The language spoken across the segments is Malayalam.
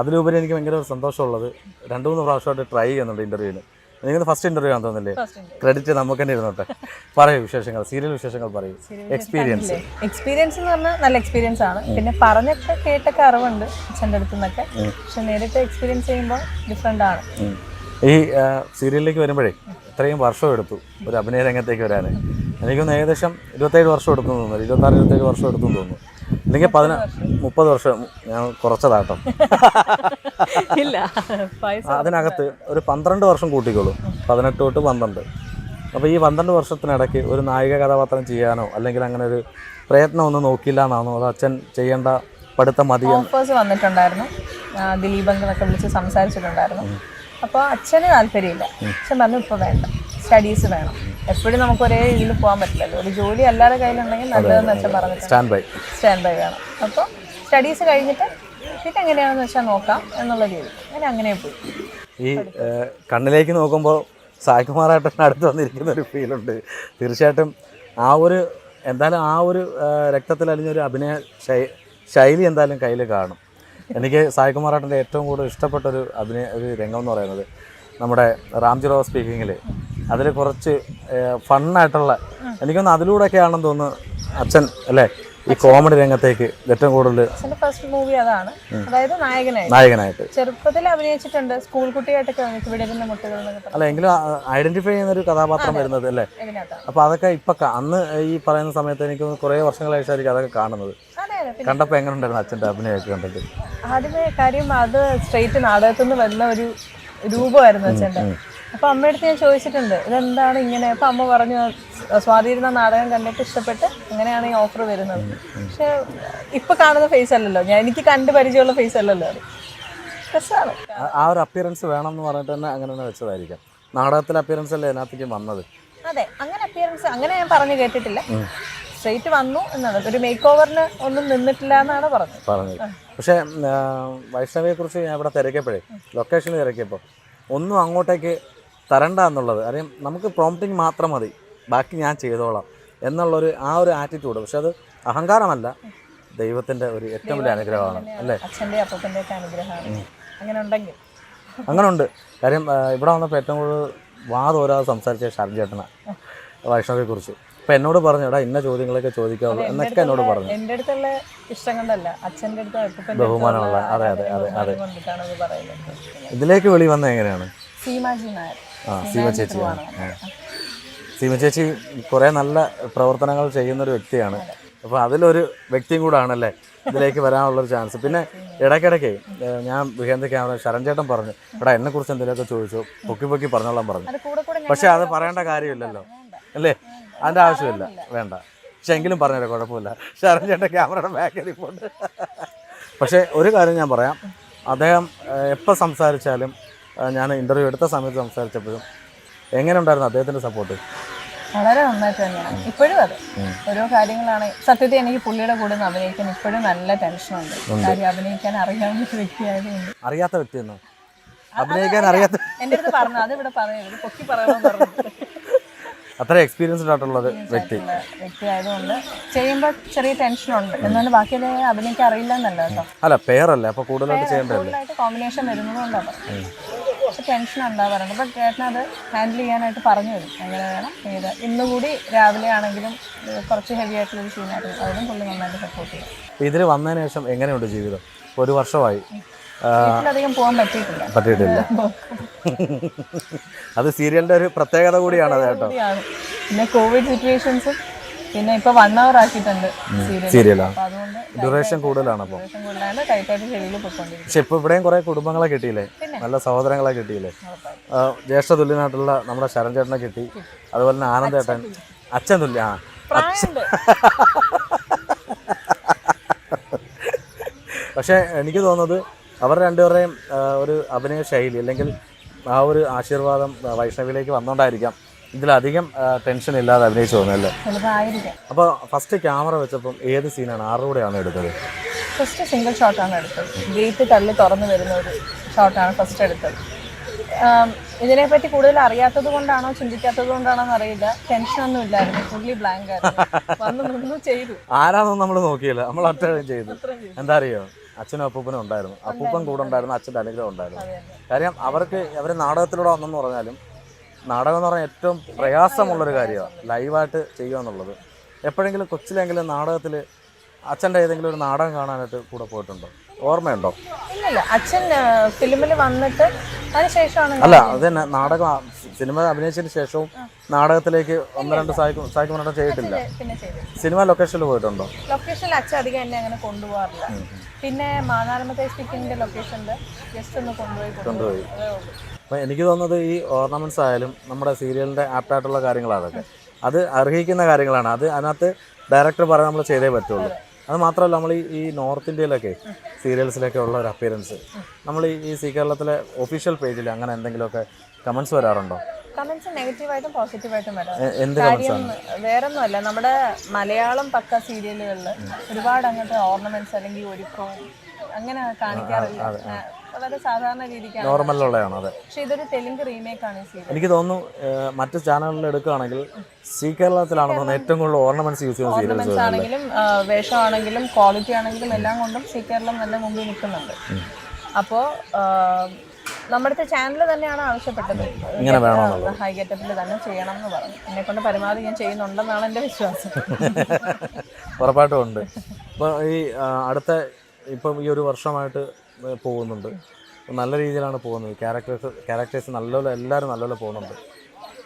അതിലുപരി എനിക്ക് ഭയങ്കര ഒരു സന്തോഷമുള്ളത്. രണ്ട് മൂന്ന് പ്രാവശ്യമായിട്ട് ട്രൈ ചെയ്യുന്നുണ്ട് ഇന്റർവ്യൂവിന് നിങ്ങൾ ഫസ്റ്റ് ഇന്റർവ്യൂ ആണ് തോന്നുന്നില്ലേ? ക്രെഡിറ്റ് നമുക്ക് തന്നെ ഇരുന്നോട്ടെ. പറയൂ വിശേഷങ്ങൾ സീരിയൽ വിശേഷങ്ങൾ പറയൂ. എക്സ്പീരിയൻസ് എക്സ്പീരിയൻസ് എന്ന് പറഞ്ഞാൽ നല്ല എക്സ്പീരിയൻസ് ആണ്. പിന്നെ പറഞ്ഞൊക്കെ കേട്ടൊക്കെ അറിവുണ്ട് അച്ഛന്റെ അടുത്ത് നിന്നൊക്കെ. പക്ഷെ നേരിട്ട് എക്സ്പീരിയൻസ് ചെയ്യുമ്പോൾ ഡിഫറെന്റ് ആണ്. ഈ സീരിയലിലേക്ക് വരുമ്പോഴേ ഇത്രയും വർഷം എടുത്തു. ഒരു അഭിനയ രംഗത്തേക്ക് വരാൻ എനിക്കൊന്ന് ഏകദേശം ഇരുപത്തേഴ് വർഷം എടുത്തു തോന്നുന്നു. ഇരുപത്താറ് ഇരുപത്തേഴ് വർഷം എടുത്തു തോന്നുന്നു. അല്ലെങ്കിൽ പതിന മുപ്പത് വർഷം ഞാൻ കുറച്ചതാട്ടോ. ഇല്ല അതിനകത്ത് ഒരു പന്ത്രണ്ട് വർഷം കൂട്ടിക്കോളൂ. പതിനെട്ട് തൊട്ട് പന്ത്രണ്ട്. അപ്പോൾ ഈ പന്ത്രണ്ട് വർഷത്തിനിടയ്ക്ക് ഒരു നായിക കഥാപാത്രം ചെയ്യാനോ അല്ലെങ്കിൽ അങ്ങനെ ഒരു പ്രയത്നം ഒന്നും നോക്കില്ല എന്നാണോ അത് അച്ഛൻ ചെയ്യേണ്ട പഠിത്തം മതി ഓഫേഴ്സ് വന്നിട്ടുണ്ടായിരുന്നു. ദിലീപ് എന്നൊക്കെ വിളിച്ച് സംസാരിച്ചിട്ടുണ്ടായിരുന്നു. അപ്പോൾ അച്ഛന് താല്പര്യമില്ല. അച്ഛൻ പറഞ്ഞു ഇപ്പോൾ വേണ്ട. സ്റ്റഡീസ് വേണം. എപ്പോഴും നമുക്ക് ഒരേ ഇതിൽ പോകാൻ പറ്റില്ലല്ലോ. ഒരു ജോലി അല്ലാതെ കയ്യിലുണ്ടെങ്കിൽ നല്ലതെന്ന് വെച്ചാൽ പറഞ്ഞു സ്റ്റാൻഡ് ബൈ സ്റ്റാൻഡ് ബൈ വേണം. അപ്പോൾ സ്റ്റഡീസ് കഴിഞ്ഞിട്ട് പിന്നെ എങ്ങനെയാണെന്ന് വെച്ചാൽ നോക്കാം എന്നുള്ള രീതി. അങ്ങനെ അങ്ങനെ പോയി. ഈ കണ്ണിലേക്ക് നോക്കുമ്പോൾ സായികുമാറായിട്ടൻ അടുത്ത് വന്നിരിക്കുന്ന ഒരു ഫീലുണ്ട് തീർച്ചയായിട്ടും ആ ഒരു എന്തായാലും ആ ഒരു രക്തത്തിൽ ഒരു അഭിനയ ശൈലി എന്തായാലും കയ്യിൽ കാണും. എനിക്ക് സായികുമാറാട്ടന്റെ ഏറ്റവും കൂടുതൽ ഇഷ്ടപ്പെട്ട ഒരു അഭിനയ ഒരു രംഗം എന്ന് പറയുന്നത് നമ്മുടെ റാംജി റോ സ്പീക്കിങ്ങിൽ അതിൽ കുറച്ച് ഫണ്ണായിട്ടുള്ള എനിക്കൊന്ന് അതിലൂടെയൊക്കെയാണെന്ന് തോന്നുന്നു അച്ഛൻ അല്ലേ? ഈ കോമഡി രംഗത്തേക്ക് ഏറ്റവും കൂടുതൽ ഫസ്റ്റ് മൂവി അതാണ്. അതായത് നായകനായി നായകനായിട്ട്. ചെറുപ്പത്തിൽ അഭിനയിച്ചിട്ടുണ്ട്. സ്കൂൾ കുട്ടിയായിട്ടൊക്കെ മുട്ടുകൾ അല്ല എങ്കിലും ഐഡന്റിഫൈ ചെയ്യുന്ന ഒരു കഥാപാത്രം വരുന്നത് അല്ലേ? അപ്പൊ അതൊക്കെ ഇപ്പൊ അന്ന് ഈ പറയുന്ന സമയത്ത് എനിക്ക് കുറെ വർഷങ്ങളായിട്ടായിരിക്കും അതൊക്കെ കാണുന്നത്. കണ്ടപ്പോ എങ്ങനെ ഉണ്ടായിരുന്നു അച്ഛന്റെ അഭിനയമൊക്കെ കണ്ടിട്ട്? ആദ്യമേ കാര്യം അത് സ്ട്രെയിറ്റ് നാടകത്തിൽ നിന്ന് വരുന്ന ഒരു രൂപമായിരുന്നു അച്ഛന്റെ. അപ്പൊ അമ്മയടുത്ത് ഞാൻ ചോദിച്ചിട്ടുണ്ട് ഇതെന്താണ് ഇങ്ങനെ? അപ്പൊ അമ്മ പറഞ്ഞു സ്വാധീന നാടകം കണ്ടിട്ട് ഇഷ്ടപ്പെട്ട് അങ്ങനെയാണ് ഈ ഓഫർ വരുന്നത്. പക്ഷേ ഇപ്പൊ കാണുന്ന ഫേസ് അല്ലല്ലോ. ഞാൻ എനിക്ക് കണ്ട് പരിചയമുള്ള ഫേസ് അല്ലല്ലോ അത്. രസമാണ് ആ- ഒരു അപ്പിയറൻസ് വേണം എന്ന് പറഞ്ഞിട്ട് തന്നെ അങ്ങനെ തന്നെ വെച്ചതായിരിക്കാം. നാടകത്തിലെ അപ്പിയറൻസ് അല്ലേ അതിനകത്തേക്ക് വന്നത്? അതെ അങ്ങനെ അപ്പിയറൻസ് അങ്ങനെ ഞാൻ പറഞ്ഞു കേട്ടിട്ടില്ല. സ്ട്രെയിറ്റ് വന്നു എന്നാണ്. ഒരു മേക്ക് ഓവറിന് ഒന്നും നിന്നിട്ടില്ല എന്നാണ് പറഞ്ഞത്. പറഞ്ഞത്. പക്ഷേ ആ, വൈഷ്ണവിയെക്കുറിച്ച് ഞാൻ ഇവിടെ തിരക്കിയപ്പോഴേ ലൊക്കേഷൻ തിരക്കിയപ്പോൾ ഒന്നും അങ്ങോട്ടേക്ക് തരണ്ട എന്നുള്ളത് അറിയാം നമുക്ക് പ്രോംപ്റ്റിംഗ് മാത്രം മതി. ബാക്കി ഞാൻ ചെയ്തോളാം. എന്നുള്ളൊരു ആ ഒരു ആറ്റിറ്റ്യൂഡ് പക്ഷെ അത് അഹങ്കാരമല്ല. ദൈവത്തിന്റെ ഒരു ഏറ്റവും വലിയ അനുഗ്രഹമാണ്. അല്ലേ? അച്ഛന്റെ അനുഗ്രഹമാണ്. അങ്ങനെ ഉണ്ടെങ്കിൽ അങ്ങനെ ഉണ്ട് കാര്യം ഇവിടെ വന്നപ്പോൾ ഏറ്റവും കൂടുതൽ വാദോരാതെ സംസാരിച്ച ഷാർജ് ചേട്ടനാണ് വൈഷ്ണവിയെക്കുറിച്ച്. അപ്പം എന്നോട് പറഞ്ഞു എടാ ഇന്ന ചോദ്യങ്ങളൊക്കെ ചോദിക്കാവുള്ളൂ എന്നൊക്കെ എന്നോട് പറഞ്ഞു. എന്റെ അടുത്തുള്ള ഇഷ്ടം കൊണ്ടല്ല. അച്ഛന്റെ അടുത്ത് ബഹുമാനമുള്ള അതെ അതെ അതെ അതെ. ഇതിലേക്ക് വെളി വന്നത് എങ്ങനെയാണ്? ആ സീമ ചേച്ചി. സീമ കുറേ നല്ല പ്രവർത്തനങ്ങൾ ചെയ്യുന്ന ഒരു വ്യക്തിയാണ് അപ്പോൾ അതിലൊരു വ്യക്തിയും കൂടാണല്ലേ? ഇതിലേക്ക് വരാനുള്ളൊരു ചാൻസ്. പിന്നെ ഇടയ്ക്കിടയ്ക്ക് ഞാൻ വിഹേന്ദ്ര ക്യാമറ ശരൺചേട്ടൻ പറഞ്ഞു എടാ എന്നെക്കുറിച്ച് എന്തെങ്കിലുമൊക്കെ ചോദിച്ചു പൊക്കി പൊക്കി പറഞ്ഞോളാൻ പറഞ്ഞു. പക്ഷെ അത് പറയേണ്ട കാര്യമില്ലല്ലോ. അല്ലേ? അതിന്റെ ആവശ്യമില്ല. വേണ്ട. പക്ഷെ എങ്കിലും പറഞ്ഞല്ലോ കുഴപ്പമില്ല. ശരൺചേട്ടൻ ക്യാമറയുടെ ബാക്കിൽ പോണ്ട് പക്ഷേ ഒരു കാര്യം ഞാൻ പറയാം. അദ്ദേഹം എപ്പോൾ സംസാരിച്ചാലും ഞാൻ ഇന്റർവ്യൂ എടുത്ത സമയത്ത് സംസാരിച്ചപ്പോഴും എങ്ങനെ ഉണ്ടായിരുന്നു അദ്ദേഹത്തിന്റെ സപ്പോർട്ട് വളരെ നന്നായിട്ട് തന്നെയാണ്. ഇപ്പോഴും അതെ. ഓരോ കാര്യങ്ങളാണ്. സത്യത്തിൽ എനിക്ക് പുള്ളിയുടെ കൂടെ നിന്ന് അഭിനയിക്കാൻ ഇപ്പോഴും നല്ല ടെൻഷനുണ്ട് കാര്യം അഭിനയിക്കാൻ അറിയാവുന്ന വ്യക്തിയായതുകൊണ്ട് അറിയാത്ത വ്യക്തിയെന്നോ അഭിനയിക്കാൻ അറിയാത്ത എന്റെ അടുത്ത് പറഞ്ഞു? അത് ഇവിടെ പറയരുത് പൊക്കി പറയാൻ പറഞ്ഞു അത്ര എക്സ്പീരിയൻസ്ഡ് ആയിട്ടുള്ള വ്യക്തി. വ്യക്തിയായതുകൊണ്ട് ചെയ്യുമ്പോൾ ചെറിയ ടെൻഷനുണ്ട് എന്നാലും ബാക്കിയത് അഭിനയിക്കാൻ അറിയില്ല എന്നല്ല കേട്ടോ. അല്ല പേരല്ലേ അപ്പോൾ കൂടുതലായിട്ട് ചെയ്യേണ്ടത് കോമ്പിനേഷൻ വരുന്നതുകൊണ്ടാണ്. പക്ഷെ ടെൻഷൻ എന്താ പറയുന്നത് അപ്പം ചേട്ടൻ അത് ഹാൻഡിൽ ചെയ്യാനായിട്ട് പറഞ്ഞു തരും. എങ്ങനെ വേണം ഏത് ഇന്നുകൂടി രാവിലെ ആണെങ്കിലും കുറച്ച് ഹെവി ആയിട്ടുള്ളൊരു സീനായിരുന്നു അതിനും പുള്ളി നന്നായിട്ട് സപ്പോർട്ട് ചെയ്യും അപ്പോൾ ഇതിൽ വന്നതിന് ശേഷം എങ്ങനെയുണ്ട് ജീവിതം? ഒരു വർഷമായി. വീട്ടിലധികം പോകാൻ പറ്റിയിട്ടില്ല. പറ്റിയിട്ടില്ല. അത് സീരിയലിന്റെ ഒരു പ്രത്യേകത കൂടിയാണ് കേട്ടോ. പിന്നെ കോവിഡ് സിറ്റുവേഷൻസും പിന്നെ ഇപ്പൊ വൺ അവർ ആക്കിയിട്ടുണ്ട് സീരിയലാ? അപ്പൊ ഡ്യൂറേഷൻ കൂടുതലാണ് അപ്പോൾ പൊയ്ക്കൊണ്ടിരിക്കും പക്ഷെ ഇപ്പൊ ഇവിടെയും കുറെ കുടുംബങ്ങളെ കിട്ടിയില്ലേ? നല്ല സഹോദരങ്ങളെ കിട്ടിയില്ലേ? ജ്യേഷ്ഠ തുല്യനായിട്ടുള്ള നമ്മുടെ ശരൺ ചേട്ടനെ കിട്ടി. അതുപോലെ തന്നെ ആനന്ദേട്ടൻ അച്ഛൻ തുല്യ. ആ. പക്ഷേ എനിക്ക് തോന്നുന്നത് അവർ രണ്ടുപേരുടെയും ഒരു അഭിനയ ശൈലി അല്ലെങ്കിൽ ആ ഒരു ആശീർവാദം വൈഷ്ണവിയിലേക്ക് വന്നുകൊണ്ടായിരിക്കാം ഇതിലധികം ടെൻഷൻ ഇല്ലാതെ അഭിനയിച്ചു തോന്നല്ലേ അപ്പോൾ ഫസ്റ്റ് ക്യാമറ വെച്ചപ്പം ഏത് സീനാണ് ആറുകൂടെയാണ് എടുത്തത്? ഫസ്റ്റ് സിംഗിൾ ഷോട്ടാണ് എടുത്തത്. ഗേറ്റ് തള്ളി തുറന്നു വരുന്ന ഒരു ഷോട്ടാണ് ഫസ്റ്റ് എടുത്തത്. ഇതിനെപ്പറ്റി കൂടുതൽ അറിയാത്തത് കൊണ്ടാണോ ചിന്തിക്കാത്തത് കൊണ്ടാണോ എന്നറിയില്ല. ടെൻഷനൊന്നും ഇല്ലായിരുന്നു. ഫുള്ളി ബ്ലാങ്ക് ആയിരുന്നു. വന്ന് നിന്ന് ചെയ്തു. ആരാന്നൊന്നും നമ്മൾ നോക്കിയില്ല. നമ്മൾ ഒറ്റ ചെയ്തു. എന്താ അറിയോ? അച്ഛനും അപ്പൂപ്പനും ഉണ്ടായിരുന്നു. അപ്പൂപ്പൻ കൂടെ ഉണ്ടായിരുന്നു അച്ഛന്റെ അനുഗ്രഹം ഉണ്ടായിരുന്നു. കാര്യം അവർക്ക് അവർ നാടകത്തിലൂടെ വന്നെന്ന് പറഞ്ഞാലും നാടകം എന്ന് പറഞ്ഞാൽ ഏറ്റവും പ്രയാസമുള്ളൊരു കാര്യമാണ് ലൈവായിട്ട് ചെയ്യുക എന്നുള്ളത് എപ്പോഴെങ്കിലും കൊച്ചിലെങ്കിലും നാടകത്തിൽ അച്ഛന്റെ ഏതെങ്കിലും ഒരു നാടകം കാണാനായിട്ട് കൂടെ പോയിട്ടുണ്ടോ? ഓർമ്മയുണ്ടോ? ഇല്ലല്ല അച്ഛൻ ഫിലിമിൽ വന്നിട്ട് അതിനുശേഷമാണ് അല്ല അത് തന്നെ നാടകം സിനിമ അഭിനയിച്ചതിന് ശേഷവും നാടകത്തിലേക്ക് ഒന്ന് രണ്ട് സായിക്കും സായിക്കുമരണം ചെയ്തിട്ടില്ല. പിന്നെ ചെയ്തു സിനിമ ലൊക്കേഷനിൽ പോയിട്ടുണ്ടോ? ലൊക്കേഷനിൽ അച്ഛൻ അധികം എന്നെ അങ്ങനെ കൊണ്ടുപോകാറില്ല. പിന്നെ മാനാരമത്തെ സ്പീക്കിങ്ങിന്റെ ലൊക്കേഷനിൽ ജസ്റ്റ് ഒന്ന് കൊണ്ടുപോയി കൊണ്ടുപോയി. അപ്പോൾ എനിക്ക് തോന്നുന്നത് ഈ ഓർണമെന്റ്സ് ആയാലും നമ്മുടെ സീരിയലിന്റെ ആപ്റ്റായിട്ടുള്ള കാര്യങ്ങളാണ് അതൊക്കെ. അത് അർഹിക്കുന്ന കാര്യങ്ങളാണ്. അത് അതിനകത്ത് ഡയറക്ടർ പറയാൻ നമ്മൾ ചെയ്തേ പറ്റുള്ളൂ. അത് മാത്രമല്ല നമ്മൾ ഈ നോർത്ത് ഇന്ത്യയിലൊക്കെ സീരിയൽസിലൊക്കെ ഉള്ള ഒരു അപ്പിയറൻസ്. നമ്മൾ ഈ സി കേരളത്തിലെ ഒഫീഷ്യൽ പേജിൽ അങ്ങനെ എന്തെങ്കിലുമൊക്കെ കമൻസ് വരാറുണ്ടോ? കമന്റ്സ് നെഗറ്റീവായിട്ടും പോസിറ്റീവായിട്ടും വരാം കാര്യം വേറൊന്നുമല്ല. നമ്മുടെ മലയാളം പക്ക സീരിയലുകളിൽ ഒരുപാട് അങ്ങനത്തെ ഓർണമെന്റ്സ് അല്ലെങ്കിൽ ഒരുക്കവും അങ്ങനെ കാണിക്കാറില്ല. വളരെ സാധാരണ രീതിക്കാണ്. നോർമലിലുള്ളതാണ് അതെ. പക്ഷെ ഇതൊരു തെലുങ്ക് റീമേക്ക് ആണ് എനിക്ക് തോന്നുന്നു മറ്റു ചാനലുകളിൽ എടുക്കുകയാണെങ്കിൽ സി കേരളത്തിലാണ് തോന്നുന്നത് ഏറ്റവും കൂടുതൽ ഓർണമെന്റ്സ് യൂസ് ചെയ്യുന്ന സീരിയൽസ് ആണെങ്കിലും വേഷമാണെങ്കിലും ക്വാളിറ്റി ആണെങ്കിലും എല്ലാം കൊണ്ടും സി കേരളം നല്ല മുമ്പിൽ നിൽക്കുന്നുണ്ട്. അപ്പോൾ നമ്മുടെ ചാനൽ തന്നെയാണ് ആവശ്യപ്പെട്ടത്. ഇങ്ങനെ വേണം ഹൈ ഗെറ്റപ്പിൽ തന്നെ ചെയ്യണം എന്ന് പറഞ്ഞു. എന്നെ കൊണ്ട് പരമാവധി ഞാൻ ചെയ്യുന്നുണ്ടെന്നാണ് എന്റെ വിശ്വാസം. ഉറപ്പായിട്ടും ഉണ്ട്. ഇപ്പോൾ ഈ അടുത്ത ഇപ്പം ഈ ഒരു വർഷമായിട്ട് പോകുന്നുണ്ട്. നല്ല രീതിയിലാണ് പോകുന്നത്. ക്യാരക്ടേഴ്സ് ക്യാരക്ടേഴ്സ് നല്ലപോലെ എല്ലാവരും നല്ലപോലെ പോകുന്നുണ്ട്.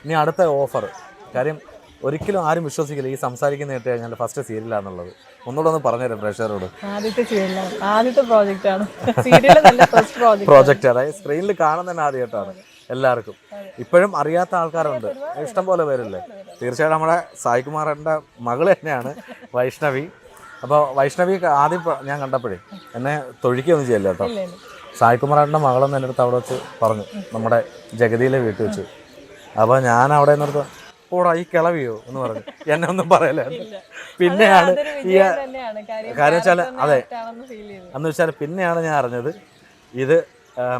ഇനി അടുത്ത ഓഫർ കാര്യം ഒരിക്കലും ആരും വിശ്വസിക്കില്ല ഈ സംസാരിക്കുന്ന കേട്ട് കഴിഞ്ഞാൽ ഫസ്റ്റ് സീരിയലാണെന്നുള്ളത് ഒന്നുകൂടെ ഒന്ന് പറഞ്ഞുതരാം പ്രേക്ഷകരോട്. ആദ്യത്തെ സീരിയലാണ് ആദ്യത്തെ പ്രോജക്റ്റ് സീരിയൽ നല്ല ഫസ്റ്റ് പ്രോജക്റ്റ് പ്രോജക്റ്റ് അതായത് സ്ക്രീനിൽ കാണുന്നതന്നെ ആദ്യമായിട്ടാണ് എല്ലാവർക്കും. ഇപ്പോഴും അറിയാത്ത ആൾക്കാരുണ്ട്. ഇഷ്ടം പോലെ പേരില്ലേ? തീർച്ചയായിട്ടും നമ്മുടെ സായികുമാറിന്റെ മകൾ തന്നെയാണ് വൈഷ്ണവി. അപ്പോൾ വൈഷ്ണവി ആദ്യം ഞാൻ കണ്ടപ്പോഴേ എന്നെ തൊഴിക്കൊന്നും ചെയ്യല്ല കേട്ടോ. സായികുമാറിന്റെ മകളെന്ന് എന്റെ അടുത്ത് അവിടെ വെച്ച് പറഞ്ഞു നമ്മുടെ ജഗതിയിലെ വീട്ടിൽ വെച്ച്. അപ്പോൾ ഞാൻ അവിടെ നിന്നിടത്ത് ഓടാ ഈ കിളവിയോ? എന്ന് പറഞ്ഞു. എന്നെ ഒന്നും പറയല പിന്നെയാണ് ഈ കാര്യം വെച്ചാൽ അതെ. എന്ന് വെച്ചാൽ പിന്നെയാണ് ഞാൻ അറിഞ്ഞത് ഇത്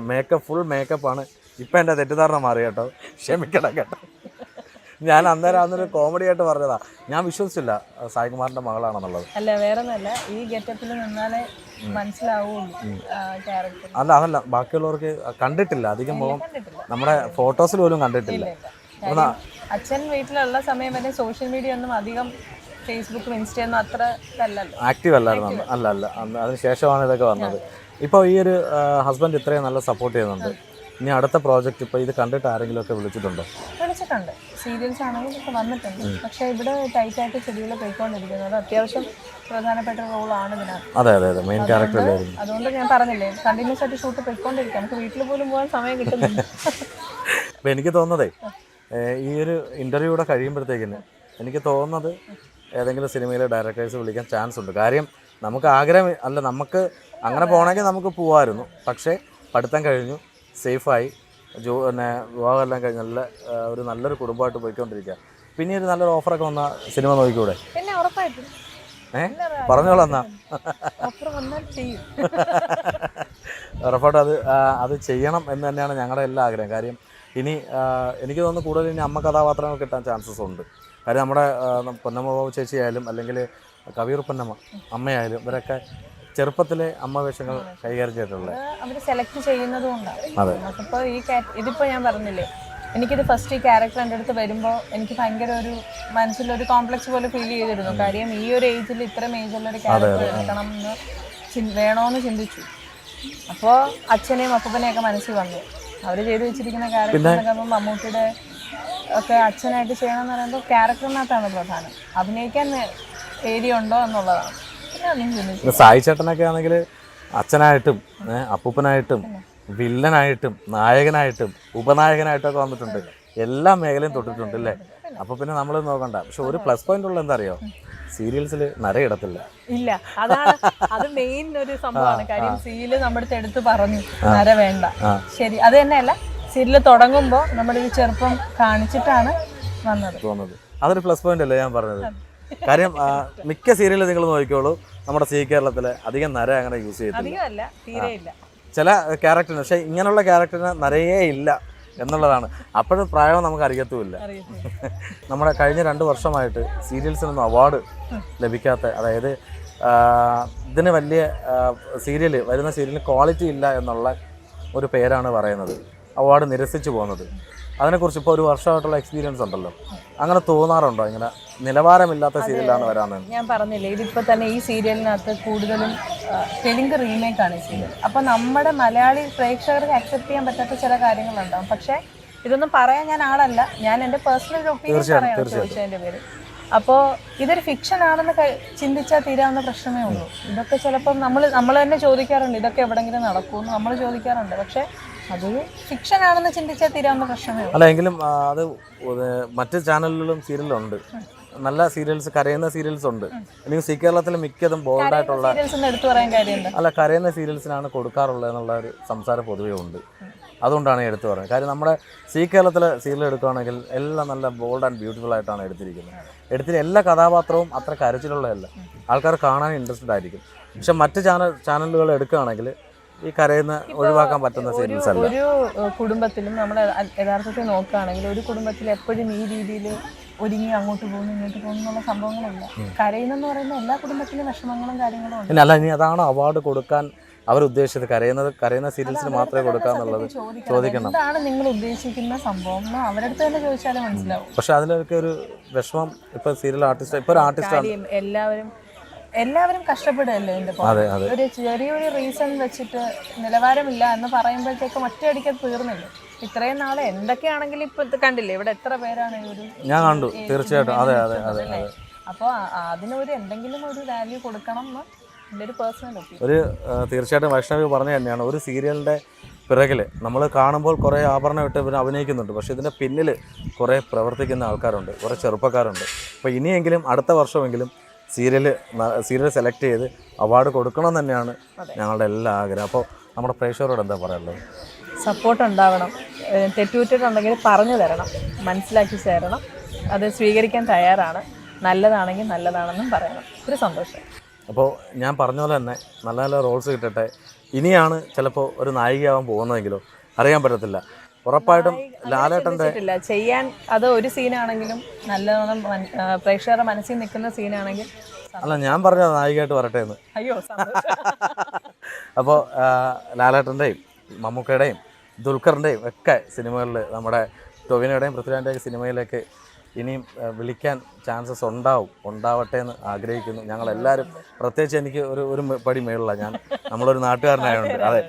മേക്കപ്പ് ഫുൾ മേക്കപ്പാണ് ഇപ്പം എന്റെ തെറ്റിദ്ധാരണ മാറി കേട്ടോ. ക്ഷമിക്കണം കേട്ടോ. ഞാൻ അന്നേരം അന്നൊരു കോമഡി ആയിട്ട് പറഞ്ഞതാ. ഞാൻ വിശ്വസിച്ചില്ല സായികുമാറിന്റെ മകളാണെന്നുള്ളത്. അല്ല വേറെ ഈ ഗെറ്റപ്പിൽ നിന്നാലേ അല്ല അതല്ല. ബാക്കിയുള്ളവർക്ക് കണ്ടിട്ടില്ല. അധികം പോകും നമ്മുടെ ഫോട്ടോസിൽ പോലും കണ്ടിട്ടില്ല. അച്ഛൻ വീട്ടിലുള്ള സമയം വരെ സോഷ്യൽ മീഡിയ ഒന്നും അധികം ഫേസ്ബുക്കും ഇൻസ്റ്റയൊന്നും അത്ര ആക്റ്റീവ് അല്ലായിരുന്നു അല്ല അല്ല. അതിനുശേഷമാണ് അതിന് ശേഷമാണ് ഇതൊക്കെ വന്നത്. ഇപ്പോൾ ഈ ഒരു ഹസ്ബൻഡ് ഇത്രയും നല്ല സപ്പോർട്ട് ചെയ്യുന്നുണ്ട്. ഇനി അടുത്ത പ്രോജക്റ്റ് ഇപ്പോൾ ഇത് കണ്ടിട്ട് ആരെങ്കിലും ഒക്കെ വിളിച്ചിട്ടുണ്ടോ? വിളിച്ചിട്ടുണ്ട്. സീരിയൽസ് ആണെങ്കിലും ഇപ്പോൾ വന്നിട്ടുണ്ട്. പക്ഷേ ഇവിടെ ടൈറ്റായിട്ട് ഷെഡ്യൂൾ പോയിക്കൊണ്ടിരിക്കുന്നത് അത്യാവശ്യം പ്രധാനപ്പെട്ട റോളാണ് ഇതിനകത്ത്. അതെ അതെ അതെ. മെയിൻ ക്യാരക്ടർ ആയിരുന്നു അതുകൊണ്ട് ഞാൻ പറഞ്ഞില്ലേ കണ്ടിന്യൂസ് ആയിട്ട് ഷൂട്ട് പോയിക്കൊണ്ടിരിക്കാം. നമുക്ക് വീട്ടിൽ പോലും പോകാൻ സമയം കിട്ടുന്നില്ല. അപ്പം എനിക്ക് തോന്നുന്നതേ ഈ ഒരു ഇന്റർവ്യൂ കൂടെ കഴിയുമ്പോഴത്തേക്കിന് എനിക്ക് തോന്നുന്നത് ഏതെങ്കിലും സിനിമയിലെ ഡയറക്ടേഴ്സ് വിളിക്കാൻ ചാൻസ് ഉണ്ട്. കാര്യം നമുക്ക് ആഗ്രഹം അല്ല നമുക്ക് അങ്ങനെ പോകണമെങ്കിൽ നമുക്ക് പോകാമായിരുന്നു പക്ഷേ പഠിത്തം കഴിഞ്ഞു. സേഫായി. ജോ പിന്നെ വിവാഹമെല്ലാം കഴിഞ്ഞ് നല്ല ഒരു നല്ലൊരു കുടുംബമായിട്ട് പോയിക്കൊണ്ടിരിക്കുക പിന്നെ ഒരു നല്ലൊരു ഓഫറൊക്കെ വന്ന സിനിമ നോക്കിക്കൂടെ? പിന്നെ ഉറപ്പായിട്ടും. ഏ? പറഞ്ഞോളാം എന്നാ. അപ്പുറം വന്നാൽ ചെയ്യും. ഉറപ്പായിട്ടും അത് അത് ചെയ്യണം എന്ന് തന്നെയാണ് ഞങ്ങളുടെ എല്ലാ ആഗ്രഹം. കാര്യം ഇനി എനിക്ക് തോന്നുന്നു കൂടുതൽ ഇനി അമ്മ കഥാപാത്രങ്ങൾ കിട്ടാൻ ചാൻസസ് ഉണ്ട്. കാര്യം നമ്മുടെ പൊന്നമ്മ ബാബു ചേച്ചി ആയാലും അല്ലെങ്കിൽ കവിയൂർ പൊന്നമ്മ അമ്മയായാലും ഇവരൊക്കെ ചെറുപ്പത്തിലെ അമ്മ വേഷങ്ങൾ കൈകാര്യം ചെയ്തിട്ടുള്ളത്. അവർ സെലക്ട് ചെയ്യുന്നത് കൊണ്ടാണ്. നമുക്കിപ്പോൾ ഈ ഇതിപ്പോൾ ഞാൻ പറഞ്ഞില്ലേ എനിക്കിത് ഫസ്റ്റ് ഈ ക്യാരക്ടർ എന്റെ അടുത്ത് വരുമ്പോൾ എനിക്ക് ഭയങ്കര ഒരു മനസ്സിലൊരു കോംപ്ലക്സ് പോലെ ഫീൽ ചെയ്തിരുന്നു. കാര്യം ഈ ഒരു ഏജിൽ ഇത്രയും ഏജുള്ള ഒരു ക്യാരക്ടർ എടുക്കണം എന്ന് വേണോന്ന് ചിന്തിച്ചു. അപ്പോൾ അച്ഛനെയും അപ്പൂപ്പനെയൊക്കെ മനസ്സിൽ വന്നു. അവർ ചെയ്തു വെച്ചിരിക്കുന്ന ക്യാരക്ടറിനൊക്കെ മമ്മൂട്ടിയുടെ ഒക്കെ അച്ഛനായിട്ട് ചെയ്യണം എന്ന് പറയുമ്പോൾ ക്യാരക്ടറിനകത്താണ് പ്രധാനം. അഭിനയിക്കാൻ ഏരിയ ഉണ്ടോ എന്നുള്ളതാണ്. സായി ചേട്ടനൊക്കെ ആണെങ്കിൽ അച്ഛനായിട്ടും അപ്പൂപ്പനായിട്ടും വില്ലനായിട്ടും നായകനായിട്ടും ഉപനായകനായിട്ടും ഒക്കെ വന്നിട്ടുണ്ട്. എല്ലാ മേഖലയും തൊട്ടിട്ടുണ്ട് അല്ലേ? അപ്പോൾ പിന്നെ നമ്മൾ നോക്കണ്ട. പക്ഷെ ഒരു പ്ലസ് പോയിന്റ് ഉള്ള എന്താ അറിയോ? സീരിയൽസിൽ നരയിടത്തില്ല. ഇല്ല. അതാണ് അത് മെയിൻ ഒരു സംഭവമാണ്. കാര്യം സീരിയൽ നമ്മുടെ അടുത്ത് എടുത്ത് പറഞ്ഞു. നര വേണ്ട. ശരി. അത് തന്നെയല്ല. സീരിയൽ തുടങ്ങുമ്പോൾ നമ്മുടെ ഒരു ചെറുപ്പം കാണിച്ചിട്ടാണ് വന്നത്. തോന്നുന്നത്. അതൊരു പ്ലസ് പോയിന്റ് അല്ലേ ഞാൻ പറഞ്ഞത്? കാര്യം മിക്ക സീരിയലും നിങ്ങൾ നോക്കിക്കോളൂ. നമ്മുടെ സി കേരളത്തിലെ അധികം നര അങ്ങനെ യൂസ് ചെയ്തിട്ടില്ല ചില ക്യാരക്ടറിന് പക്ഷേ ഇങ്ങനെയുള്ള ക്യാരക്ടറിന് നരയേ ഇല്ല എന്നുള്ളതാണ്. അപ്പോഴും പ്രായം നമുക്ക് അറിയത്തുമില്ല. നമ്മുടെ കഴിഞ്ഞ രണ്ട് വർഷമായിട്ട് സീരിയൽസിനൊന്നും അവാർഡ് ലഭിക്കാത്ത അതായത് ഇതിന് വലിയ സീരിയൽ വരുന്ന സീരിയലിന് ക്വാളിറ്റി ഇല്ല എന്നുള്ള ഒരു പേരാണ് പറയുന്നത്. അവാർഡ് നിരസിച്ചു പോകുന്നത്. അതിനെക്കുറിച്ച് ഇപ്പോൾ ഒരു വർഷമായിട്ടുള്ള എക്സ്പീരിയൻസ് ഉണ്ടല്ലോ. അങ്ങനെ തോന്നാറുണ്ടോ? ഇങ്ങനെ നിലവാരമില്ലാത്ത സീരിയലാണ് വരാമെന്ന് ഞാൻ പറഞ്ഞില്ലേ ഇതിപ്പോൾ തന്നെ ഈ സീരിയലിനകത്ത് കൂടുതലും തെലുങ്ക് റീമേക്ക് ആണ് ഈ സീരിയൽ അപ്പോൾ നമ്മുടെ മലയാളി പ്രേക്ഷകർക്ക് അക്സെപ്റ്റ് ചെയ്യാൻ പറ്റാത്ത ചില കാര്യങ്ങളുണ്ടാവും പക്ഷേ ഇതൊന്നും പറയാൻ ഞാൻ ആളല്ല. ഞാൻ എന്റെ പേഴ്സണൽ ഒപ്പീനിയൻ പറയാം ചോദിച്ചതിന്റെ പേര് അപ്പോൾ ഇതൊരു ഫിക്ഷൻ ആണെന്ന് ചിന്തിച്ചാൽ തീരാവുന്ന പ്രശ്നമേ ഉള്ളൂ. ഇതൊക്കെ ചിലപ്പം നമ്മൾ നമ്മൾ തന്നെ ചോദിക്കാറുണ്ട് ഇതൊക്കെ എവിടെങ്കിലും നടക്കുമെന്ന് നമ്മൾ ചോദിക്കാറുണ്ട്. പക്ഷെ അതൊരു ഫിക്ഷൻ ആണെന്ന് ചിന്തിച്ചാൽ തീരാവുന്ന പ്രശ്നമേ അല്ല എങ്കിലും അത് മറ്റ് ചാനലുകളിലും സീരിയലുണ്ട്. നല്ല സീരിയൽസ് കരയുന്ന സീരിയൽസ് ഉണ്ട്. അല്ലെങ്കിൽ സി കേരളത്തിൽ മിക്കതും ബോൾഡായിട്ടുള്ള അല്ല കരയുന്ന സീരിയൽസിനാണ് കൊടുക്കാറുള്ളത് എന്നുള്ള ഒരു സംസാരം പൊതുവേ ഉണ്ട്. അതുകൊണ്ടാണ് എടുത്തു പറയുന്നത്. കാര്യം നമ്മുടെ സി കേരളത്തിലെ സീരിയൽ എടുക്കുകയാണെങ്കിൽ എല്ലാം നല്ല ബോൾഡ് ആൻഡ് ബ്യൂട്ടിഫുൾ ആയിട്ടാണ് എടുത്തിരിക്കുന്നത്. എടുത്തിന് എല്ലാ കഥാപാത്രവും അത്ര കരച്ചിലുള്ളതല്ല. ആൾക്കാർ കാണാൻ ഇൻട്രസ്റ്റഡ് ആയിരിക്കും. പക്ഷെ മറ്റ് ചാനൽ ചാനലുകൾ എടുക്കുകയാണെങ്കിൽ ഈ കരയുന്ന ഒഴിവാക്കാൻ പറ്റുന്ന സീരിയൽസ് അല്ല ഒരു കുടുംബത്തിലും നമ്മൾ യഥാർത്ഥത്തിൽ നോക്കുകയാണെങ്കിൽ ഒരു കുടുംബത്തിൽ എപ്പോഴും ഈ രീതിയിൽ ഒരുങ്ങി അങ്ങോട്ട് പോകുന്നു ഇങ്ങോട്ട് പോകുന്നു എന്നുള്ള സംഭവങ്ങളില്ല. കരയുന്നെന്ന് പറയുന്ന എല്ലാ കുടുംബത്തിലും വിഷമങ്ങളും കാര്യങ്ങളും ഉണ്ട്. അല്ല ഇനി അതാണ് അവാർഡ് കൊടുക്കാൻ അവർ ഉദ്ദേശിച്ചത്? കരയുന്നത് കരയുന്ന സീരിയൽസിന് മാത്രമേ കൊടുക്കാന്നുള്ളത് ചോദിക്കണം. അതാണ് നിങ്ങൾ ഉദ്ദേശിക്കുന്ന സംഭവം അവരുടെ അടുത്ത് തന്നെ ചോദിച്ചാലേ മനസ്സിലാവും. പക്ഷെ അതിലൊക്കെ ഒരു വിഷമം ഇപ്പൊ സീരിയൽ ആർട്ടിസ്റ്റ് ഇപ്പൊ ഒരു ആർട്ടിസ്റ്റ് എല്ലാവരും എല്ലാവരും കഷ്ടപ്പെടുകയല്ലേ ഇതിന്റെ അതെ അതെ. ഒരു ചെറിയൊരു റീസൺ വെച്ചിട്ട് നിലവാരമില്ല എന്ന് പറയുമ്പോഴത്തേക്കും ഒറ്റയടിക്ക് അത് തീർന്നില്ല. ഇത്രയും നാളെ എന്തൊക്കെയാണെങ്കിലും ഇപ്പൊ ഇത് കണ്ടില്ലേ? ഇവിടെ എത്ര പേരാണ് ഈ ഒരു ഞാൻ കണ്ടു തീർച്ചയായിട്ടും. അതെ അതെ അതെ അതെ. അപ്പോൾ അതിനൊരു എന്തെങ്കിലും ഒരു വാല്യൂ കൊടുക്കണം എന്ന് എന്റെ ഒരു പേഴ്സണൽ ഒപ്പീനിയൻ ഒരു ആ, തീർച്ചയായിട്ടും വൈഷ്ണവി പറഞ്ഞു തന്നെയാണ്. ഒരു സീരിയലിന്റെ പിറകിൽ നമ്മൾ കാണുമ്പോൾ കുറേ ആഭരണം ഇട്ട് ഇവർ അഭിനയിക്കുന്നുണ്ട്. പക്ഷേ ഇതിന്റെ പിന്നിൽ കുറേ പ്രവർത്തിക്കുന്ന ആൾക്കാരുണ്ട് കുറേ ചെറുപ്പക്കാരുണ്ട്. അപ്പോൾ ഇനിയെങ്കിലും അടുത്ത വർഷമെങ്കിലും സീരിയൽ സീരിയൽ സെലക്ട് ചെയ്ത് അവാർഡ് കൊടുക്കണം തന്നെയാണ് ഞങ്ങളുടെ എല്ലാ ആഗ്രഹം. അപ്പോൾ നമ്മുടെ പ്രേക്ഷകരോട് എന്താ പറയാനുള്ളത്? സപ്പോർട്ട് ഉണ്ടാവണം. തെറ്റുപറ്റിട്ടുണ്ടെങ്കിൽ പറഞ്ഞു തരണം. മനസ്സിലാക്കി ചേരണം. അത് സ്വീകരിക്കാൻ തയ്യാറാണ്. നല്ലതാണെങ്കിൽ നല്ലതാണെന്നും പറയണം. ഒരു സന്തോഷം. അപ്പോൾ ഞാൻ പറഞ്ഞ പോലെ തന്നെ നല്ല നല്ല റോൾസ് കിട്ടട്ടെ. ഇനിയാണ് ചിലപ്പോൾ ഒരു നായികയാവാൻ പോകുന്നതെങ്കിലോ? അറിയാൻ പറ്റത്തില്ല. ഉറപ്പായിട്ടും ലാലേട്ടന്റെ ചെയ്യാൻ അത് ഒരു സീനാണെങ്കിലും നല്ലോണം പ്രേക്ഷകരുടെ മനസ്സിൽ നിൽക്കുന്ന സീനാണെങ്കിൽ അല്ല ഞാൻ പറഞ്ഞ നായികയായിട്ട് വരട്ടെ എന്ന്. അയ്യോ അപ്പോ അപ്പോൾ ലാലേട്ടന്റെയും മമ്മൂക്കയുടെയും ദുൽഖറിന്റെയും ഒക്കെ സിനിമകളിൽ നമ്മുടെ ടൊവിനയുടെയും പൃഥ്വിരാജിന്റെയും സിനിമയിലേക്ക് ഇനിയും വിളിക്കാൻ ചാൻസസ് ഉണ്ടാവും. ഉണ്ടാവട്ടെ എന്ന് ആഗ്രഹിക്കുന്നു. ഞങ്ങളെല്ലാവരും പ്രത്യേകിച്ച് എനിക്ക് ഒരു ഒരു പടി മേളിലാണ്. ഞാൻ നമ്മളൊരു നാട്ടുകാരനായതുകൊണ്ട് അതെ.